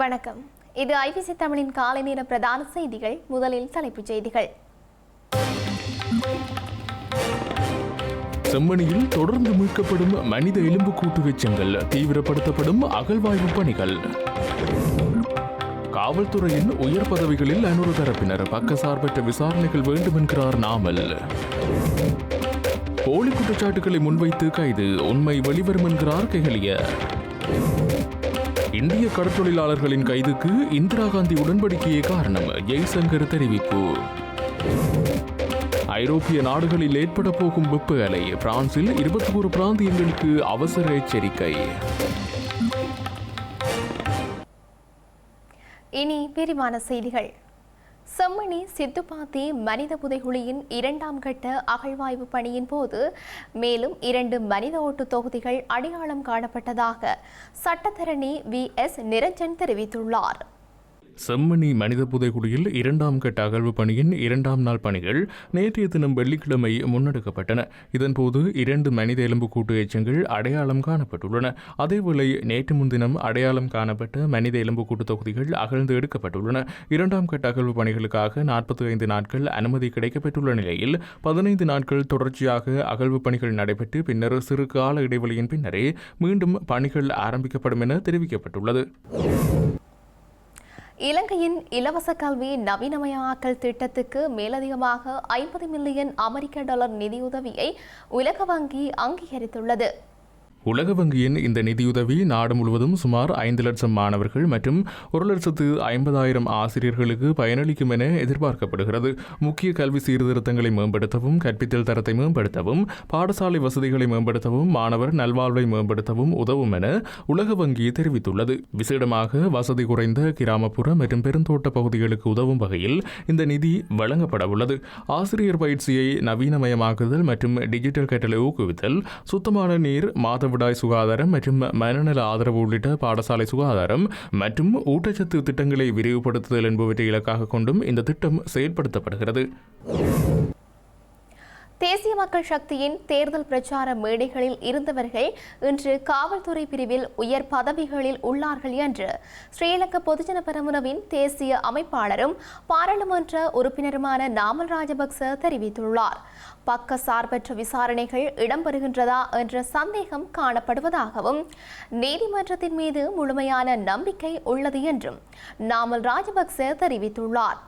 வணக்கம். இது ஐபிசி தமிழின் காலை நேர பிரதான செய்திகள். முதலில் தலைப்புச் செய்திகள். செம்மணியில் தொடர்ந்து மீட்கப்படும் மனித எலும்புக்கூட்டு வெச்சங்கள் தீவிரப்படுத்தப்படும் அகழ்வாய்வு பணிகள். காவல்துறையின் உயர் பதவிகளில் அனுறு தரப்பினர் பக்கசார்பற்ற விசாரணைகள் வேண்டும் என்கிறார் நாமல். போலி குற்றச்சாட்டுகளை முன்வைத்து கைது உண்மை வெளிவரும் என்கிறார் கெஹலிய இந்திய கடற்றொழிலாளர்களின் கைதுக்கு இந்திரா காந்தி உடன்படிக்கையே காரணம் ஜெய்சங்கர் தெரிவிப்பு. ஐரோப்பிய நாடுகளில் ஏற்பட போகும் வெப்ப அலை பிரான்சில் இருபத்தி ஒரு பிராந்தியங்களுக்கு அவசர எச்சரிக்கை. இனி விரிவான செய்திகள். செம்மணி சித்துப்பாத்தி மனித புதைகுழியின் இரண்டாம் கட்ட அகழ்வாய்வு பணியின் போது மேலும் இரண்டு மனித ஓட்டு தொகுதிகள் அடையாளம் காணப்பட்டதாக சட்டத்தரணி வி எஸ். நிரஞ்சன் தெரிவித்துள்ளார். செம்மணி மனித புதைக்குழியில் இரண்டாம் கட்ட அகழ்வு பணியின் இரண்டாம் நாள் பணிகள் நேற்றைய தினம் வெள்ளிக்கிழமை முன்னெடுக்கப்பட்டன. இதன்போது இரண்டு மனித எலும்புக்கூட்டு எச்சங்கள் அடையாளம் காணப்பட்டுள்ளன. அதேவேளை நேற்று முன்தினம் அடையாளம் காணப்பட்ட மனித எலும்புக்கூட்டு தொகுதிகள் அகழ்ந்து எடுக்கப்பட்டுள்ளன. இரண்டாம் கட்ட அகழ்வு பணிகளுக்காக நாற்பத்தி ஐந்து நாட்கள் அனுமதி கிடைக்கப்பெற்றுள்ள நிலையில் பதினைந்து நாட்கள் தொடர்ச்சியாக அகழ்வு பணிகள் நடைபெற்று பின்னர் சிறு கால இடைவெளியின் பின்னரே மீண்டும் பணிகள் ஆரம்பிக்கப்படும் என தெரிவிக்கப்பட்டுள்ளது. இலங்கையின் இலவச கல்வி நவீனமயமாக்கல் திட்டத்துக்கு மேலதிகமாக ஐம்பது மில்லியன் அமெரிக்க டாலர் நிதியுதவியை உலக வங்கி அங்கீகரித்துள்ளது. உலக வங்கியின் இந்த நிதியுதவி நாடு முழுவதும் சுமார் ஐந்து லட்சம் மாணவர்கள் மற்றும் ஒரு லட்சத்து ஐம்பதாயிரம் ஆசிரியர்களுக்கு பயனளிக்கும் என எதிர்பார்க்கப்படுகிறது. முக்கிய கல்வி சீர்திருத்தங்களை மேம்படுத்தவும் கற்பித்தல் தரத்தை மேம்படுத்தவும் பாடசாலை வசதிகளை மேம்படுத்தவும் மாணவர் நல்வாழ்வை மேம்படுத்தவும் உதவும் என உலக வங்கி தெரிவித்துள்ளது. விசேடமாக வசதி குறைந்த கிராமப்புற மற்றும் பெருந்தோட்ட பகுதிகளுக்கு உதவும் வகையில் இந்த நிதி வழங்கப்பட உள்ளது. ஆசிரியர் பயிற்சியை நவீனமயமாக்குதல் மற்றும் டிஜிட்டல் கட்டளை ஊக்குவித்தல் சுத்தமான நீர் மாத மாதவிடாய் சுகாதாரம் மற்றும் மனநல ஆதரவு உள்ளிட்ட பாடசாலை சுகாதாரம் மற்றும் ஊட்டச்சத்து திட்டங்களை விரிவுபடுத்துதல் என்பவற்றை இலக்காக கொண்டும் இந்த திட்டம் செயல்படுத்தப்படுகிறது. தேசிய மக்கள் சக்தியின் தேர்தல் பிரச்சார மேடைகளில் இருந்தவர்கள் இன்று காவல்துறை பிரிவில் உயர் பதவிகளில் உள்ளார்கள் என்று ஸ்ரீலங்கா பொதுஜன பெரமுனவின் தேசிய அமைப்பாளரும் பாராளுமன்ற உறுப்பினருமான நாமல் ராஜபக்ச தெரிவித்துள்ளார். பக்க சார்பற்ற விசாரணைகள் இடம்பெறுகின்றதா என்ற சந்தேகம் காணப்படுவதாகவும் நீதிமன்றத்தின் மீது முழுமையான நம்பிக்கை உள்ளது என்றும் நாமல் ராஜபக்ச தெரிவித்துள்ளார்.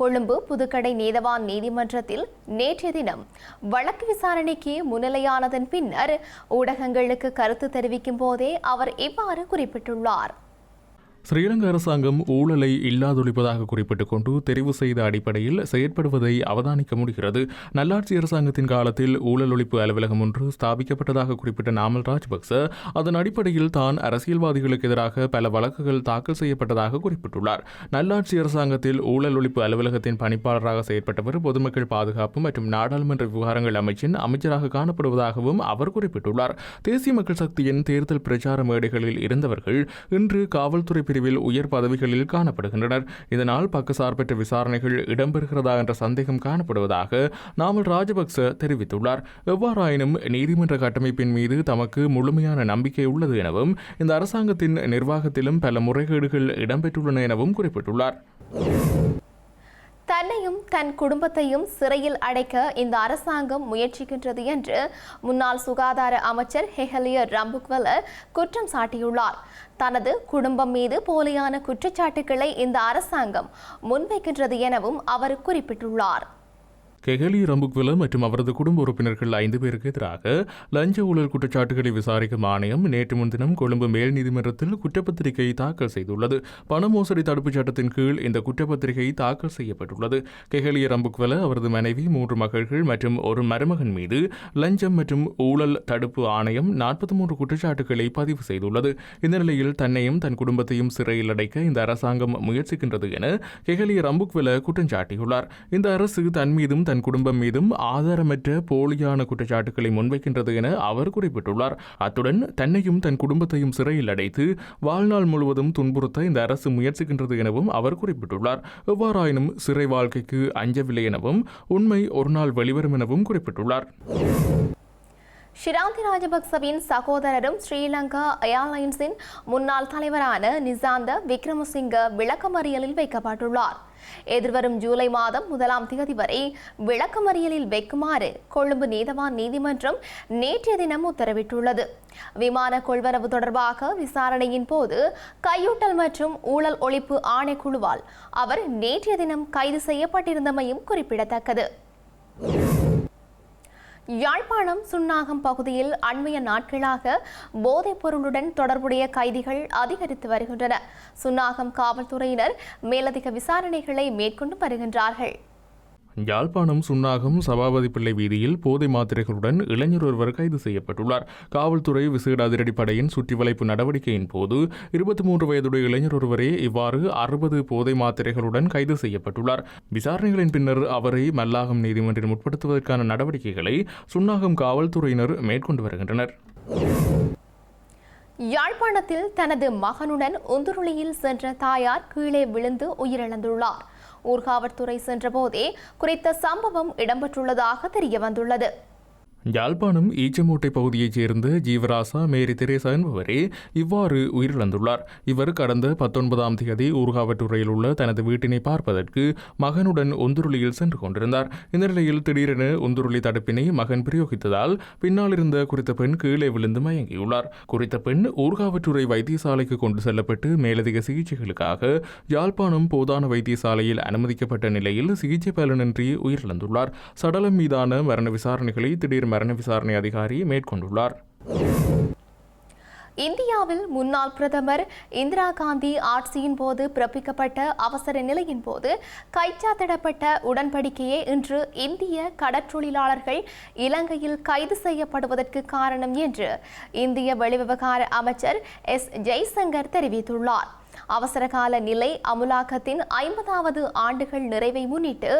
கொழும்பு புதுக்கடை நீதவான் நீதிமன்றத்தில் நேற்றைய தினம் வழக்கு விசாரணைக்கு முன்னிலையானதன் பின்னர் ஊடகங்களுக்கு கருத்து தெரிவிக்கும் போதே அவர் இவ்வாறு குறிப்பிட்டுள்ளார். ஸ்ரீலங்கா அரசாங்கம் ஊழலை இல்லாதொழிப்பதாக குறிப்பிட்டுக் கொண்டு தெரிவு செய்த அடிப்படையில் செயற்படுவதை அவதானிக்க முடிகிறது. நல்லாட்சி அரசாங்கத்தின் காலத்தில் ஊழல் ஒழிப்பு அலுவலகம் ஒன்று ஸ்தாபிக்கப்பட்டதாக குறிப்பிட்ட நாமல் ராஜபக்ச அதன் அடிப்படையில் தான் அரசியல்வாதிகளுக்கு எதிராக பல வழக்குகள் தாக்கல் செய்யப்பட்டதாக குறிப்பிட்டுள்ளார். நல்லாட்சி அரசாங்கத்தில் ஊழல் ஒழிப்பு அலுவலகத்தின் பணிப்பாளராக செயற்பட்டவர் பொதுமக்கள் பாதுகாப்பு மற்றும் நாடாளுமன்ற விவகாரங்கள் அமைச்சின் அமைச்சராக காணப்படுவதாகவும் அவர் குறிப்பிட்டுள்ளார். தேசிய மக்கள் சக்தியின் தேர்தல் பிரச்சார மேடைகளில் இருந்தவர்கள் இன்று காவல்துறை பிரிவில் உயர் பதவிகளில் காணப்படுகின்றனர். இதனால் பக்கசார்பற்ற விசாரணைகள் இடம்பெறுகிறதா என்ற சந்தேகம் காணப்படுவதாக நாமல் ராஜபக்ச தெரிவித்துள்ளார். எவ்வாறாயினும் நீதிமன்ற கட்டமைப்பின் மீது தமக்கு முழுமையான நம்பிக்கை உள்ளது எனவும் இந்த அரசாங்கத்தின் நிர்வாகத்திலும் பல முறைகேடுகள் இடம்பெற்றுள்ளன எனவும் குறிப்பிட்டுள்ளார். தன்னையும் தன் குடும்பத்தையும் சிறையில் அடைக்க இந்த அரசாங்கம் முயற்சிக்கின்றது என்று முன்னாள் சுகாதார அமைச்சர் ஹெஹலிய ரம்புக்வல குற்றம் சாட்டியுள்ளார். தனது குடும்பம் மீது போலியான குற்றச்சாட்டுகளை இந்த அரசாங்கம் முன்வைக்கின்றது எனவும் அவர் குறிப்பிட்டுள்ளார். கெஹலி ரம்புக்வில மற்றும் அவரது குடும்ப உறுப்பினர்கள் ஐந்து பேருக்கு எதிராக லஞ்ச ஊழல் குற்றச்சாட்டுகளை விசாரிக்கும் ஆணையம் நேற்று முன்தினம் கொழும்பு மேல் நீதிமன்றத்தில் குற்றப்பத்திரிகை தாக்கல் செய்துள்ளது. பண மோசடி தடுப்புச் சட்டத்தின் கீழ் இந்த குற்றப்பத்திரிகை தாக்கல் செய்யப்பட்டுள்ளது. கெஹலி ரம்புக்வல அவரது மனைவி மூன்று மகள்கள் மற்றும் ஒரு மருமகன் மீது லஞ்சம் மற்றும் ஊழல் தடுப்பு ஆணையம் நாற்பத்தி மூன்று குற்றச்சாட்டுகளை பதிவு செய்துள்ளது. இந்த நிலையில் தன்னையும் தன் குடும்பத்தையும் சிறையில் அடைக்க இந்த அரசாங்கம் முயற்சிக்கின்றது என கெஹலி ரம்புக்வெல குற்றம் சாட்டியுள்ளார். இந்த அரசு தன் மீதும் தன் குடும்பம் மீதும் ஆதாரமற்ற போலியான குற்றச்சாட்டுகளை முன்வைக்கின்றது என அவர் குறிப்பிட்டுள்ளார். அத்துடன் தன்னையும் தன் குடும்பத்தையும் சிறையில் அடைத்து வாழ்நாள் முழுவதும் துன்புறுத்த இந்த அரசு முயற்சிக்கின்றது எனவும் அவர் குறிப்பிட்டுள்ளார். எவ்வாறாயினும் சிறை வாழ்க்கைக்கு அஞ்சவில்லை எனவும் உண்மை ஒரு நாள் வெளிவரும் எனவும் குறிப்பிட்டுள்ளார். ஷிராந்தி ராஜபக்சவின் சகோதரரும் ஸ்ரீலங்கா ஏர்லைன்ஸின் முன்னாள் தலைவரான நிசாந்த விக்ரமசிங்க விளக்கமறியலில் வைக்கப்பட்டுள்ளார். எதிர்வரும் ஜூலை மாதம் முதலாம் தேதி வரை விளக்கமறியலில் வைக்குமாறு கொழும்பு நீதவான் நீதிமன்றம் நேற்றைய தினம் உத்தரவிட்டுள்ளது. விமான கொள்வரவு தொடர்பாக விசாரணையின் போது கையூட்டல் மற்றும் ஊழல் ஒழிப்பு ஆணைக்குழுவால் அவர் நேற்றைய தினம் கைது செய்யப்பட்டிருந்தமையும் குறிப்பிடத்தக்கது. யாழ்ப்பாணம் சுன்னாகம் பகுதியில் அண்மைய நாட்களாக போதைப் பொருளுடன் தொடர்புடைய கைதிகள் அதிகரித்து வருகின்றன சுன்னாகம் காவல்துறையினர் மேலதிக விசாரணைகளை மேற்கொண்டு வருகின்றார்கள். யாழ்ப்பாணம் சுன்னாகம் சபாபதி பிள்ளை வீதியில் போதை மாத்திரைகளுடன் இளைஞர் ஒருவர் கைது செய்யப்பட்டுள்ளார். காவல்துறை விசேட அதிரடிப்படையின் சுற்றிவளைப்பு நடவடிக்கையின் போது இருபத்தி மூன்று வயதுடைய இளைஞர் ஒருவரே இவ்வாறு அறுபது போதை மாத்திரைகளுடன் கைது செய்யப்பட்டுள்ளார். விசாரணைகளின் பின்னர் அவரை மல்லாகம் நீதிமன்றில் முற்படுத்துவதற்கான நடவடிக்கைகளை சுன்னாகம் காவல்துறையினர் மேற்கொண்டு வருகின்றனர். யாழ்ப்பாணத்தில் தனது மகனுடன் உந்துருளியில் சென்ற தாயார் கீழே விழுந்து உயிரிழந்துள்ளார். ஊர்காவற்துறை சென்றபோதே குறித்த சம்பவம் இடம்பெற்றுள்ளதாக தெரியவந்துள்ளது. யாழ்ப்பாணம் ஈச்சமூட்டை பகுதியைச் சேர்ந்த ஜீவராசா மேரி தெரேசா என்பவரே இவ்வாறு உயிரிழந்துள்ளார். இவர் கடந்த பத்தொன்பதாம் தேதி ஊர்காவற்றுறையில் உள்ள தனது வீட்டினை பார்ப்பதற்கு மகனுடன் ஒந்துருளியில் சென்று கொண்டிருந்தார். இந்த நிலையில் திடீரென ஒந்துருளி தடுப்பினை மகன் பிரயோகித்ததால் பின்னால் இருந்த குறித்த பெண் கீழே விழுந்து மயங்கியுள்ளார். குறித்த பெண் ஊர்காவற்றுறை வைத்தியசாலைக்கு கொண்டு செல்லப்பட்டு மேலதிக சிகிச்சைகளுக்காக யாழ்ப்பாணம் போதான வைத்தியசாலையில் அனுமதிக்கப்பட்ட நிலையில் சிகிச்சை பலனின்றி உயிரிழந்துள்ளார். சடலம் மீதான மரண விசாரணைகளை திடீர் மரண விசாரணை அதிகாரி மேற்கொண்டுள்ளார். இந்தியாவில் முன்னாள் பிரதமர் இந்திரா காந்தி ஆட்சியின் போது பிறப்பிக்கப்பட்ட அவசர நிலையின் போது கைச்சாத்திடப்பட்ட உடன்படிக்கையே இன்று இந்திய கடற்றொழிலாளர்கள் இலங்கையில் கைது செய்யப்படுவதற்கு காரணம் என்று இந்திய வெளிவிவகார அமைச்சர் எஸ் ஜெய்சங்கர் தெரிவித்துள்ளார். அவசரகால நிலை அமுலாக்கத்தின் ஐம்பதாவது ஆண்டுகள் நிறைவை முன்னிட்டு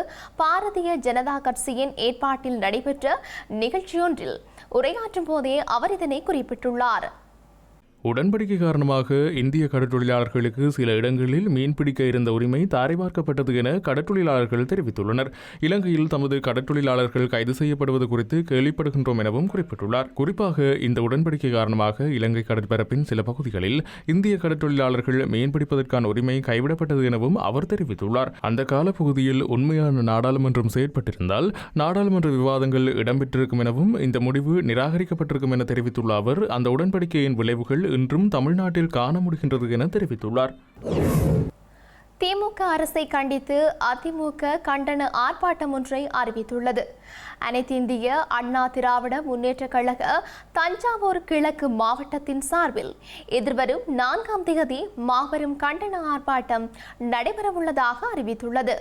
பாரதிய ஜனதா கட்சியின் ஏற்பாட்டில் நடைபெற்ற நிகழ்ச்சியொன்றில் உரையாற்றும் போதே அவர் இதனை குறிப்பிட்டுள்ளார். உடன்படிக்கை காரணமாக இந்திய கடற்றொழிலாளர்களுக்கு சில இடங்களில் மீன்பிடிக்க இருந்த உரிமை தாரை பார்க்கப்பட்டது என கடற்றொழிலாளர்கள் தெரிவித்துள்ளனர். இலங்கையில் தமது கடற்றொழிலாளர்கள் கைது செய்யப்படுவது குறித்து கேள்விப்படுகின்றோம் எனவும் குறிப்பிட்டுள்ளார். குறிப்பாக இந்த உடன்படிக்கை காரணமாக இலங்கை கடற்பரப்பின் சில பகுதிகளில் இந்திய கடற்றொழிலாளர்கள் மீன்பிடிப்பதற்கான உரிமை கைவிடப்பட்டது எனவும் அவர் தெரிவித்துள்ளார். அந்த காலப்பகுதியில் உண்மையான நாடாளுமன்றம் செயற்பட்டிருந்தால் நாடாளுமன்ற விவாதங்கள் இடம்பெற்றிருக்கும் எனவும் இந்த முடிவு நிராகரிக்கப்பட்டிருக்கும் என தெரிவித்துள்ள அவர் அந்த உடன்படிக்கையின் விளைவுகள் இன்றும் தமிழ்நாட்டில் காண முடிகின்றது என தெரிவித்துள்ளார். திமுக அரசை கண்டித்து அதிமுக கண்டன ஆர்ப்பாட்டம் ஒன்றை அறிவித்துள்ளது. அனைத்திந்திய அண்ணா திராவிட முன்னேற்ற கழக தஞ்சாவூர் கிழக்கு மாவட்டத்தின் சார்பில் எதிர்வரும் நான்காம் தேதி மாபெரும் கண்டன ஆர்ப்பாட்டம் நடைபெறவுள்ளதாக அறிவித்துள்ளது.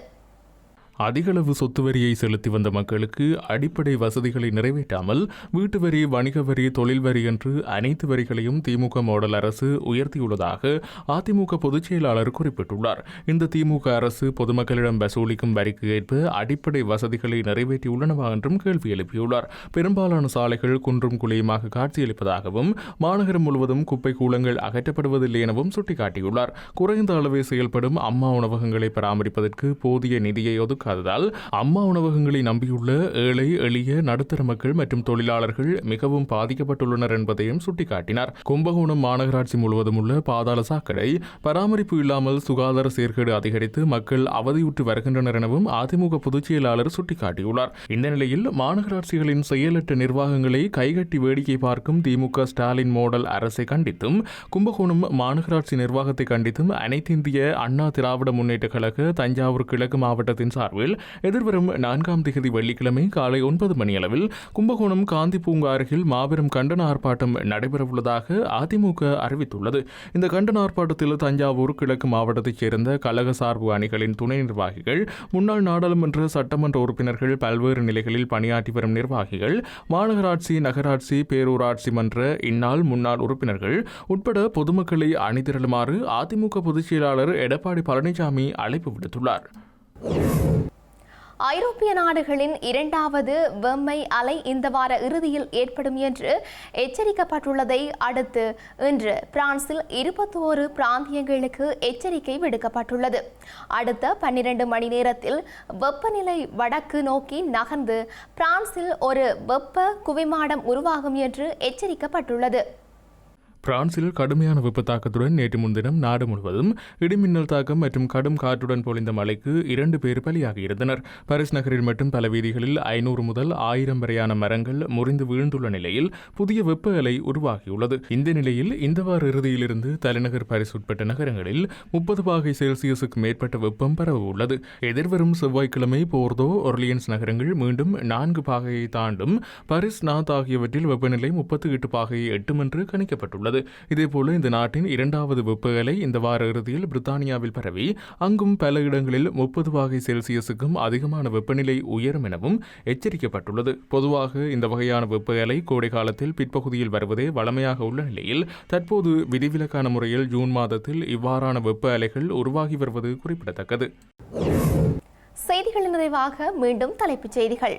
அதிகளவு சொத்து வரியை செலுத்தி வந்த மக்களுக்கு அடிப்படை வசதிகளை நிறைவேற்றாமல் வீட்டு வரி வணிக வரி தொழில் வரி என்று அனைத்து வரிகளையும் திமுக மாடல் அரசு உயர்த்தியுள்ளதாக அதிமுக பொதுச் செயலாளர் குறிப்பிட்டுள்ளார். இந்த திமுக அரசு பொதுமக்களிடம் வசூலிக்கும் வரிக்கு ஏற்ப அடிப்படை வசதிகளை நிறைவேற்றியுள்ளனவா என்றும் கேள்வி எழுப்பியுள்ளார். பெரும்பாலான சாலைகள் குன்றும் குழியுமாக காட்சியளிப்பதாகவும் மாநகரம் முழுவதும் குப்பை கூலங்கள் அகற்றப்படுவதில்லை எனவும் சுட்டிக்காட்டியுள்ளார். குறைந்த அளவே செயல்படும் அம்மா உணவகங்களை பராமரிப்பதற்கு போதிய நிதியை ஒதுக்க இருக்காததால் அம்மா உணவகங்களை நம்பியுள்ள ஏழை எளிய நடுத்தர மக்கள் மற்றும் தொழிலாளர்கள் மிகவும் பாதிக்கப்பட்டுள்ளனர் என்பதையும் சுட்டிக்காட்டினார். கும்பகோணம் மாநகராட்சி முழுவதும் உள்ள பாதாள சாக்கடை பராமரிப்பு இல்லாமல் சுகாதார சீர்கேடு அதிகரித்து மக்கள் அவதியுற்று வருகின்றனர் எனவும் அதிமுக பொதுச் செயலாளர் சுட்டிக்காட்டியுள்ளார். இந்த நிலையில் மாநகராட்சிகளின் செயலற்ற நிர்வாகங்களை கைகட்டி வேடிக்கை பார்க்கும் திமுக ஸ்டாலின் மோடல் அரசை கண்டித்தும் கும்பகோணம் மாநகராட்சி நிர்வாகத்தை கண்டித்தும் அனைத்திந்திய அண்ணா திராவிட முன்னேற்ற கழக தஞ்சாவூர் கிழக்கு மாவட்டத்தின் சார்பில் எதிர்வரும் நான்காம் தேதி வெள்ளிக்கிழமை காலை ஒன்பது மணியளவில் கும்பகோணம் காந்தி பூங்கா அருகில் மாபெரும் கண்டன ஆர்ப்பாட்டம் நடைபெறவுள்ளதாக அதிமுக அறிவித்துள்ளது. இந்த கண்டன ஆர்ப்பாட்டத்தில் தஞ்சாவூர் கிழக்கு மாவட்டத்தைச் சேர்ந்த கழக சார்பு அணிகளின் துணை நிர்வாகிகள் முன்னாள் நாடாளுமன்ற சட்டமன்ற உறுப்பினர்கள் பல்வேறு நிலைகளில் பணியாற்றி வரும் நிர்வாகிகள் மாநகராட்சி நகராட்சி பேரூராட்சி மன்ற இந்நாள் முன்னாள் உறுப்பினர்கள் உட்பட பொதுமக்களை அணிதிரளுமாறு அதிமுக பொதுச் செயலாளர் எடப்பாடி பழனிசாமி அழைப்பு விடுத்துள்ளார். ஐரோப்பிய நாடுகளின் இரண்டாவது வெம்மை அலை இந்த வார இறுதியில் ஏற்படும் என்று எச்சரிக்கப்பட்டுள்ளதை அடுத்து இன்று பிரான்சில் இருபத்தோரு பிராந்தியங்களுக்கு எச்சரிக்கை விடுக்கப்பட்டுள்ளது. அடுத்த பன்னிரண்டு மணி நேரத்தில் வெப்பநிலை வடக்கு நோக்கி நகர்ந்து பிரான்சில் ஒரு வெப்ப குவிமாடம் உருவாகும் என்று எச்சரிக்கப்பட்டுள்ளது. பிரான்சில் கடுமையான வெப்ப தாக்கத்துடன் நேற்று முன்தினம் நாடு முழுவதும் இடிமின்னல் தாக்கம் மற்றும் கடும் காற்றுடன் பொழிந்த மழைக்கு இரண்டு பேர் பலியாகியிருந்தனர். பாரிஸ் நகரில் மட்டும் பல வீதிகளில் ஐநூறு முதல் ஆயிரம் வரையான மரங்கள் முறிந்து வீழ்ந்துள்ள நிலையில் புதிய வெப்ப அலை உருவாகியுள்ளது. இந்த நிலையில் இந்த வார இறுதியிலிருந்து தலைநகர் பாரிஸ் உட்பட்ட நகரங்களில் முப்பது பாகை செல்சியஸுக்கு மேற்பட்ட வெப்பம் பரவ உள்ளது எதிர்வரும் செவ்வாய்க்கிழமை போர்தோ ஒர்லியன்ஸ் நகரங்கள் மீண்டும் நான்கு பாகையை தாண்டும். பாரிஸ் நாத் ஆகியவற்றில் வெப்பநிலை முப்பத்தி எட்டு பாகையை எட்டும் என்று கணிக்கப்பட்டுள்ளது. உள்ளது. இதேபோல இந்த நாட்டின் இரண்டாவது வெப்பகலை இந்த வார இறுதியில் பிரித்தானியாவில் பரவி அங்கும் பல இடங்களில் முப்பது வகை செல்சியஸுக்கும் அதிகமான வெப்பநிலை உயரும் எனவும் எச்சரிக்கப்பட்டுள்ளது. பொதுவாக இந்த வகையான வெப்ப அலை கோடை காலத்தில் பிற்பகுதியில் வருவதே வளமையாக உள்ள நிலையில் தற்போது விதிவிலக்கான முறையில் ஜூன் மாதத்தில் இவ்வாறான வெப்ப அலைகள் உருவாகி வருவது குறிப்பிடத்தக்கது. செய்திகளின் நிறைவாக மீண்டும் தலைப்புச் செய்திகள்.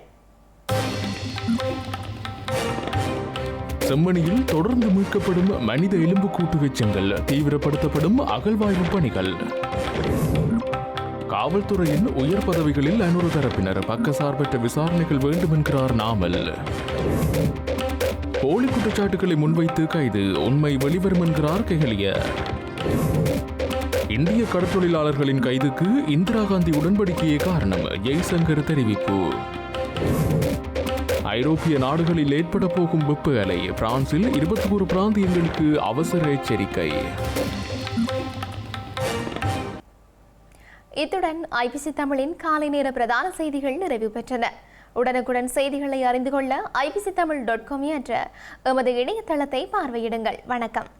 செம்மணியில் தொடர்ந்து மீட்கப்படும் மனித எலும்பு கூட்டு வெச்சங்கள் தீவிரப்படுத்தப்படும் அகழ்வாய்வு பணிகள். காவல்துறையின் உயர் பதவிகளில் அனுறு தரப்பினர் பக்கசார்பற்ற விசாரணைகள் வேண்டும் என்கிறார் நாமல். போலி குற்றச்சாட்டுகளை முன்வைத்து கைது உண்மை வெளிவரும் என்கிறார் கெஹலிய இந்திய கடற்தொழிலாளர்களின் கைதுக்கு இந்திரா காந்தி உடன்படிக்கையே காரணம் ஜெய்சங்கர் தெரிவிப்பு. ஐரோப்பிய நாடுகளில் ஏற்பட போகும் வெப்ப அலை பிரான்சில் இருபத்தி ஒரு பிராந்தியங்களுக்கு அவசர எச்சரிக்கை. இத்துடன் ஐபிசி தமிழின் காலை நேர பிரதான செய்திகள் நிறைவு பெற்றன. உடனுக்குடன் செய்திகளை அறிந்து கொள்ள ஐபிசி தமிழ் டாட் காம் என்ற எமது இணையதளத்தை பார்வையிடுங்கள். வணக்கம்.